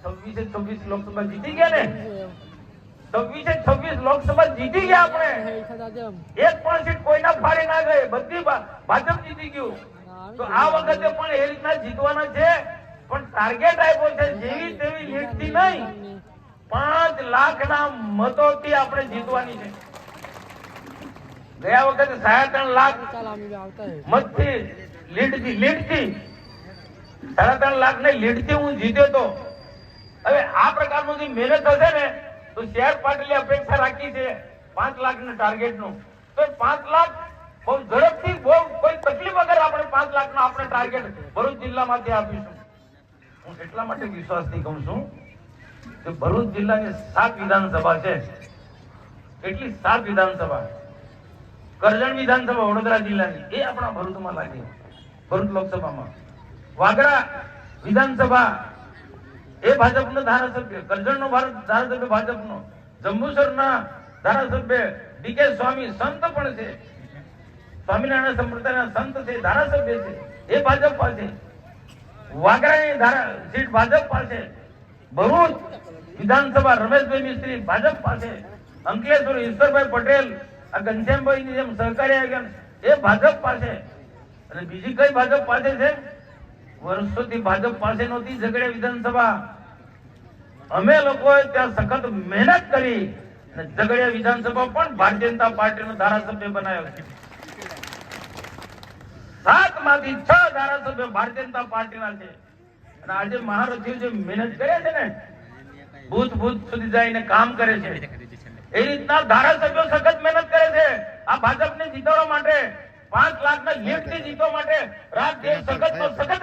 છવ્વીસે છવ્વીસ લોકસભા જીતી ગયા ને? છવ્વીસે છવ્વીસ લોકસભા જીતી ગયા આપણે. એક પણ સીટ કોઈના ફાળે ના ગઈ બધી ભાજપ જીતી ગયું. તો આ વખતે પણ એ રીતના જીતવાના છે. પણ ટાર્ગેટ આપ્યો છે. જેવી તેવી લીડથી નહીં. પાંચ લાખના મતોથી આપણે જીતવાની છે. ગયા વખતે સાડા ત્રણ લાખ મતથી, લીડથી લીડથી. સાડા ત્રણ લાખ ને લીડથી હું જીત્યો તો હવે આ પ્રકારનું જે મહેનત થશે ને, તો શેર પાટલી અપેક્ષા રાખી છે પાંચ લાખ ના ટાર્ગેટનું તો પાંચ લાખ બહુ ઝડપથી, બહુ કોઈ તકલીફ વગર આપણે પાંચ લાખ નો આપણે ટાર્ગેટ ભરૂચ જિલ્લામાંથી આપીશું. હું એટલા માટે વિશ્વાસથી કહું છું કે ભરૂચ જિલ્લાની સાત વિધાનસભા છે. એટલી સાત વિધાનસભા? કરજણ વિધાનસભા વડોદરા જિલ્લાની, એ આપણા ભરૂચમાં લાગી. ભરૂચ લોકસભામાં. વાગરા વિધાનસભા એ ભાજપનો ધારાસભ્ય કરજણનો ધારાસભ્ય ભાજપનો. જંબુસરના ધારાસભ્ય ડીકે સ્વામી સંત પણ છે. સ્વામિનારાયણ સંપ્રદાયના સંત છે, ધારાસભ્ય છે. એ ભાજપ પાસે વાગરાની ધારા સીટ ભાજપ પાસે. ભરૂચ વિધાનસભા રમેશભાઈ મિસ્ત્રી ભાજપ પાસે. અંકલેશ્વર ઈશ્વરભાઈ પટેલ આ ઘનશ્યામભાઈ ની જેમ સહકારી આવ્યા એ ભાજપ પાસે. અને બીજી કઈ ભાજપ પાસે છે? વર્ષોથી ભાજપ પાસે નહોતી, ઝઘડે વિધાનસભા. અમે લોકોએ ત્યાં સખત મહેનત કરી અને ઝઘડિયા વિધાનસભા પણ ભારતીય જનતા પાર્ટીનો ધારાસભ્ય બનાવ્યો. સાતમાંથી છ ધારાસભ્ય ભારતીય જનતા પાર્ટીના છે. અને આજે મહારથીઓ જે મહેનત કરે છે ને ભૂત ભૂત સુધી જઈને કામ કરે છે. એ રીતના ધારાસભ્યો સખત મહેનત કરે છે. આ ભાજપને જીતવા માટે પાંચ લાખ ના લીડથી જીતવા માટે રાત દેશ સખત સખત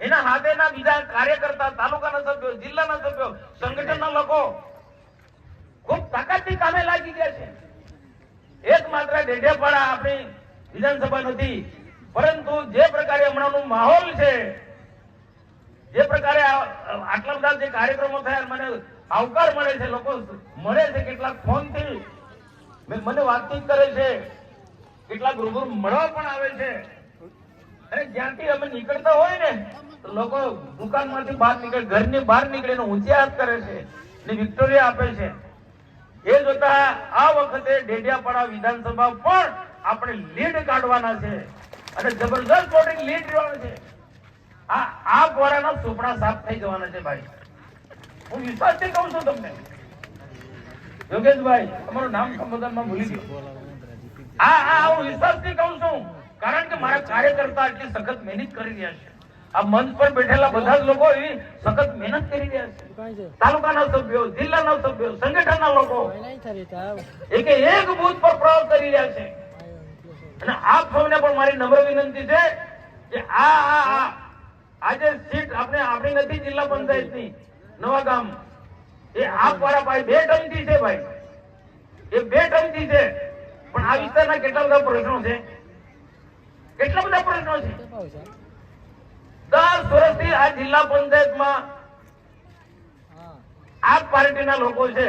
એના હાથેના બીજા કાર્યકર્તા, તાલુકાના સભ્યો, જિલ્લાના સભ્યો, સંગઠનના લોકો ખૂબ તાકાતથી કામે લાગી ગયા છે. એક માત્ર ડેઢિયાપાડા આપણી વિધાનસભા નથી, પરંતુ જે પ્રકારે હમણાંનો માહોલ છે, જે પ્રકારે આટલા બધા જે કાર્યક્રમો થયા મને આવકાર મળે છે, લોકો મળે છે, કેટલાક ફોનથી. મને વાતચીત કરે છે, કેટલાક રૂબરૂ મળવા પણ આવે છે. અને જ્યાંથી અમે નીકળતા હોય ને, તો લોકો દુકાનમાંથી બહાર નીકળે, ઘરની બહાર નીકળે ઊંચે હાથ કરે છે ને વિક્ટોરિયા આપે છે. એ જોતા આ વખતે ડેડિયાપાડા વિધાનસભા પણ આપણે લીડ કાઢવાના છે અને જબરદસ્ત વોટિંગ લીડ લેવાનું છે. આ આ ગોળાના સુપડા સાફ થઈ જવાના છે ભાઈ. હું વિશ્વાસથી કહું છું તમને. યોગેશભાઈ, તમારું નામ સંબોધનમાં ભૂલી ગયો. આ આ, હું વિશ્વાસથી કહું છું. કારણ કે મારા કાર્યકર્તા એટલી સખત મહેનત કરી રહ્યા છે. આ મંચ પર બેઠેલા બધા જ લોકો એવી સખત મહેનત કરી રહ્યા છે. તાલુકાના સભ્યો, જિલ્લાના સભ્યો, સંગઠનના લોકો એક એક બૂથ પર પ્રયોગ કરી રહ્યા છે. અને આપ સૌને પણ મારી નમ્ર વિનંતી છે કે આ આ આજે સીટ આપણે આપણી નથી જિલ્લા પંચાયતની. નવા ગામ. એ આપ વાળા ભાઈ બે ટંકી છે ભાઈ. એ બે ટંકી છે. પણ આ વિસ્તારના કેટલા બધા પ્રશ્નો છે? કેટલા બધા પ્રશ્નો છે દસ વર્ષથી આ જિલ્લા પંચાયતમાં આ પાર્ટીના લોકો છે.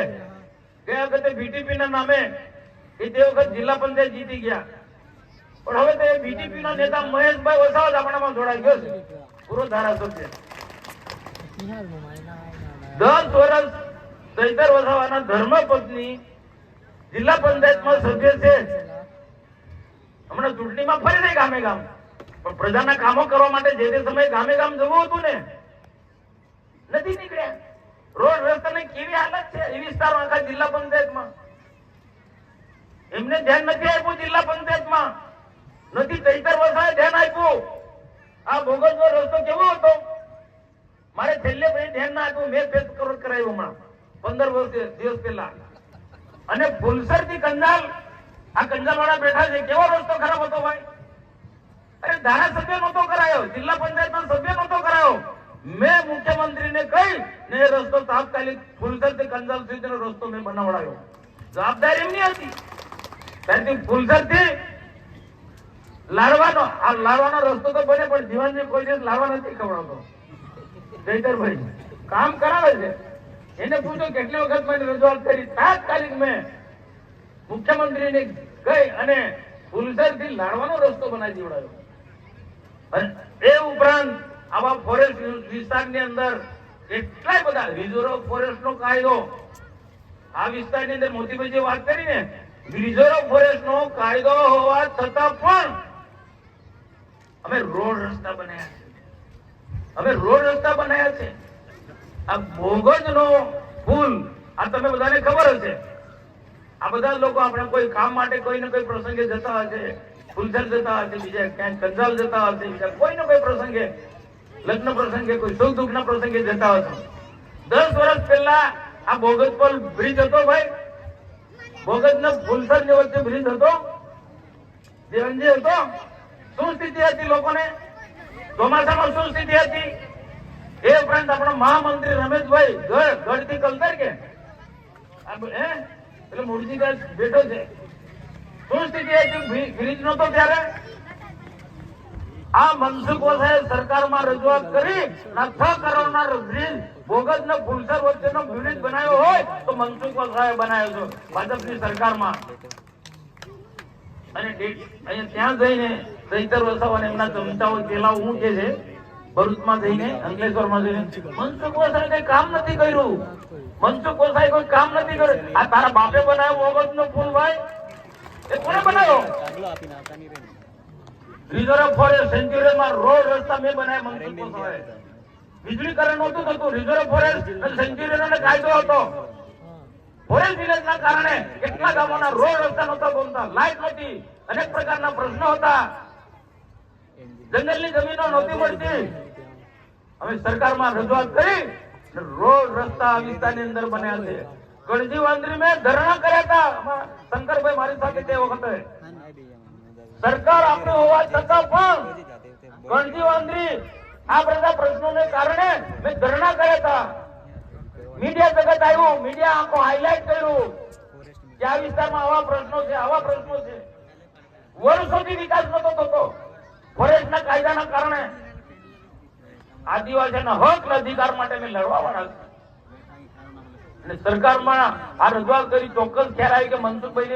તે વખતે બીટીપી ના નામે એ તે વખત જિલ્લા પંચાયત જીતી ગયા. પણ હવે તે બીટીપી ના નેતા મહેશભાઈ વસાવત આપણામાં જોડાઈ ગયો છે. પૂરો ધારાસભ્ય દસ વર્ષ ચૈતર વસાવાના ધર્મપત્ની જિલ્લા પંચાયતમાં સભ્ય છે. હમણાં ચૂંટણીમાં ફરી નહીં ગામે ગામ પણ પ્રજાના કામો કરવા માટે જે તે સમયે ગામે ગામ જવું હતું ને નથી નીકળ્યા. રોડ રસ્તાની કેવી હાલત છે એ વિસ્તારમાં આખા જિલ્લા પંચાયતમાં. એમને ધ્યાન નથી આપ્યું જિલ્લા પંચાયતમાં. નથી ચૈતર વસાવે ધ્યાન આપ્યું. આ ભોગસનો રસ્તો કેવો હતો? મારે છેલ્લે ભાઈ ધ્યાન ના આપ્યું. મેં ફેસ કરાવ્યું હમણાં. પંદર વર્ષ, દિવસ પહેલા. અને ફુલસરથી કંજાલ આ કંજાલવાળા બેઠા છે, કેવો રસ્તો ખરાબ હતો ભાઈ? અરે ધારાસભ્ય નહોતો કરાયો, જિલ્લા પંચાયતના સભ્ય નહોતો કરાયો. મેં મુખ્યમંત્રીને કહી ને એ રસ્તો તાત્કાલિક ફુલસરથી કંજાલ સુધીનો રસ્તો મેં બનાવડાયો. જવાબદારી એમની હતી. ત્યારથી ફુલસરથી લાડવાનો, આ લાડવાનો રસ્તો તો બને, પણ જીવનને કોઈ દિવસ લાડવા નથી ખવડાવતો. જયતરભાઈ કામ કરાવે છે. એને પૂછો કેટલી વખત મેં રજૂઆત કરી, તાત્કાલિક મેં મુખ્યમંત્રીને ગઈ અને ફુલસરથી લાડવાનો રસ્તો બનાવી દેવડાયો. એ ઉપરાંત આવા ફોરેસ્ટ વિસ્તારની અંદર કેટલાય બધા રિઝર્વ ફોરેસ્ટ નો કાયદો. આ વિસ્તારની અંદર મોતીભાઈ વાત કરી ને રિઝર્વ ફોરેસ્ટ નો કાયદો હોવા છતાં પણ અમે રોડ રસ્તા બનાવ્યા છે. અમે રોડ રસ્તા બનાવ્યા છે. આ મોગજ નો પુલ, આ તમે બધાને ખબર હશે આ બધા લોકો આપણે કોઈ કામ માટે કોઈ ને કોઈ પ્રસંગે જતા હશે ફૂલસર જતા હશે, બીજા ક્યાંક કંજાલ જતા હશે, બીજા કોઈ ને કોઈ પ્રસંગે, લગ્ન પ્રસંગે, કોઈ સુખ દુઃખ પ્રસંગે જતા હશે. દસ વર્ષ પહેલા આ બોગજ પર બ્રિજ હતો ભાઈ? બોગત ને ફૂલસરની વચ્ચે બ્રિજ હતો? જીવનજી હતો? શું સ્થિતિ હતી લોકોને? ચોમાસામાં શું સ્થિતિ હતી? એ ઉપરાંત આપણા મહામંત્રી રમેશભાઈ ગઢ, ગઢથી કલતર કે? હે? એટલે મૂળજી દાસ બેઠો છે. શું સ્થિતિ હતી બ્રિજ નતો ત્યારે? આ મનસુખ વસાએ સરકારમાં રજૂઆત કરી ના છ કરોડના બ્રિજ બોગસ ને ફુલસર વચ્ચેનો બ્રિજ બનાવ્યો હોય તો મનસુખ વસાએ બનાવ્યો છે, ભાજપની સરકારમાં. અને ત્યાં જઈને ચૈતર વસાવ અને એમના ચમચાઓ ચેલાઓ કે છે. ભરૂચમાં જઈને, અંકલેશ્વરમાં જઈને. મનસુખ વસાએ કઈ કામ નથી કર્યું. મનસુખ વસાએ કોઈ કામ નથી કર્યું. આ તારા બાપે બનાવ્યો ઓગસ્ટ નો પુલ ભાઈ. એ કોને બનાવ્યો? રિઝર્વ ફોરેસ્ટ સેન્ચુરીમાં રોડ રસ્તા મેં બનાવ્યા મનસુખ વસાવાએ વીજળીકરણ નહોતું થતું. રિઝર્વ ફોરેસ્ટ અને સેન્ચુરીનો કાયદો હતો. ફોરેસ્ટ વિલેજના કારણે કેટલા ગામોના રોડ રસ્તા નહોતા બનતા લાઇટ નહોતી. અનેક પ્રકારના પ્રશ્નો હતા. જંગલની જમીનો નહોતી મળતી. અમે સરકારમાં રજૂઆત કરી રોડ રસ્તા વિસ્તારની અંદર બન્યા છે. ગણજી વાંદરી મેં ધરણા કર્યા હતા. શંકરભાઈ મારી સાથે તે વખતે. સરકાર આપણે હોવા છતાં પણ ગણજી વાંદરી આ બધા પ્રશ્નોને કારણે મેં ધરણા કર્યા હતા. મીડિયા જગત આવ્યું. મીડિયા આખો હાઇલાઇટ કર્યું કે આ વિસ્તારમાં આવા પ્રશ્નો છે, આવા પ્રશ્નો છે. વર્ષોથી વિકાસ નતો થતો. ફોરેસ્ટના કાયદાના કારણે આદિવાસીના હક અધિકાર માટે મેં લડવા વાળા અને સરકારમાં આ રજૂઆત કરી ચોક્કસ ખ્યાલ આવી કે મનસુખભાઈ